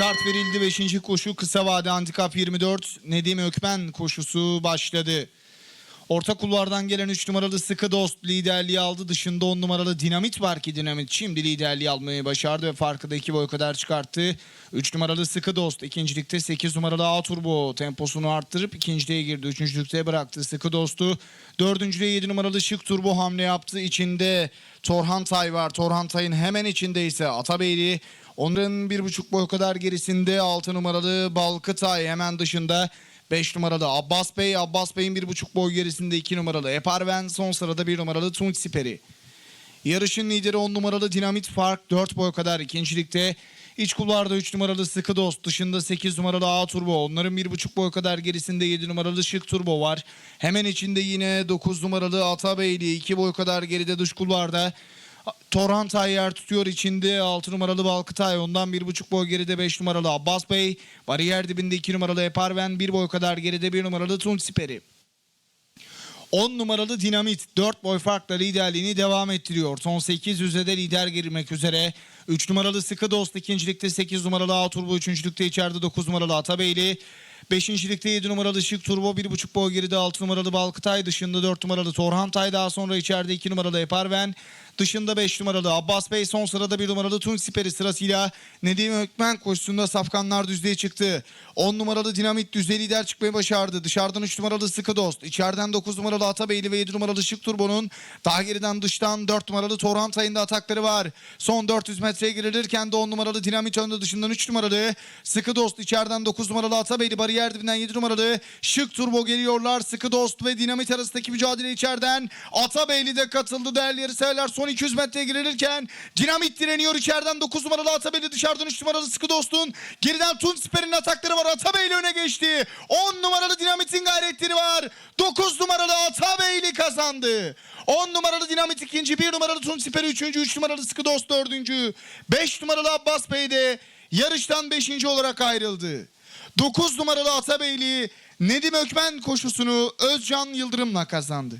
Start verildi 5. koşu kısa vade handikap 24 Nedim Ökmen koşusu başladı. Orta kulvardan gelen 3 numaralı Sıkı Dost liderliği aldı. Dışında 10 numaralı Dinamit var ki Dinamit şimdi liderliği almayı başardı ve farkı da 2 boy kadar çıkarttı. 3 numaralı Sıkı Dost ikincilikte 8 numaralı A Turbo temposunu arttırıp ikinciliğe girdi. Üçüncülükte bıraktı Sıkı Dost'u. Dördüncülüğe 7 numaralı Şık Turbo hamle yaptı. İçinde Torhan Tay var. Torhan Tay'ın hemen içinde ise Atabeyli. Onların bir buçuk boy kadar gerisinde 6 numaralı Balkıtay hemen dışında 5 numaralı Abbas Bey, Abbas Bey'in bir buçuk boy gerisinde 2 numaralı Eparven, son sırada 1 numaralı Tunç Siperi. Yarışın lideri 10 numaralı Dinamit Fark 4 boy kadar ikincilikte. İç kulvarda 3 numaralı Sıkı Dost dışında 8 numaralı A Turbo. Onların 1,5 boy kadar gerisinde 7 numaralı Şık Turbo var. Hemen içinde yine 9 numaralı Atabeyli 2 boy kadar geride dış kulvarda. Torhan Tayyar tutuyor içinde 6 numaralı Balkıtay ondan 1,5 boy geride 5 numaralı Abbas Bey. Bariyer dibinde 2 numaralı Eparven 1 boy kadar geride 1 numaralı Tunç Siperi. 10 numaralı Dinamit 4 boy farkla liderliğini devam ettiriyor. Son 800'e de lider girmek üzere. 3 numaralı Sıkı Dost ikincilikte 8 numaralı A Turbo üçüncülükte içeride 9 numaralı Atabeyli. Beşincilikte 7 numaralı Şık Turbo 1.5 boy geride 6 numaralı Balkıtay dışında 4 numaralı Torhan Tay daha sonra içeride 2 numaralı Eparven dışında 5 numaralı Abbas Bey son sırada 1 numaralı Tunç Siperi sırasıyla Nedim Ökmen koşusunda Safkanlar düzlüğe çıktı. 10 numaralı Dinamit düzlüğe lider çıkmayı başardı. Dışarıdan 3 numaralı Sıkı Dost, içeriden 9 numaralı Atabeyli ve 7 numaralı Şık Turbo'nun daha geriden dıştan 4 numaralı Torhan Tay'ın da atakları var. Son 400 metreye girilirken de 10 numaralı Dinamit önde dışından 3 numaralı Sıkı Dost içeriden 9 numaralı Atabeyli bariyer dibinden 7 numaralı Şık Turbo geliyorlar. Sıkı Dost ve Dinamit arasındaki mücadele içeriden Atabeyli de katıldı değerli yarışseverler. Son 200 metreye girilirken Dinamit direniyor içeriden 9 numaralı Atabeyli dışarıdan 3 numaralı Sıkı Dost'un geriden Tunç Siper'in atakları var. Atabeyli öne geçti. 10 numaralı Dinamit'in gayretleri var. 9 numaralı Atabeyli kazandı. 10 numaralı Dinamit ikinci, 1 numaralı Tunç Siper üçüncü, 3 numaralı Sıkı Dost dördüncü, 5 numaralı Abbas Bey de yarıştan 5. olarak ayrıldı. 9 numaralı Atabeyli Nedim Ökmen koşusunu Özcan Yıldırım'la kazandı.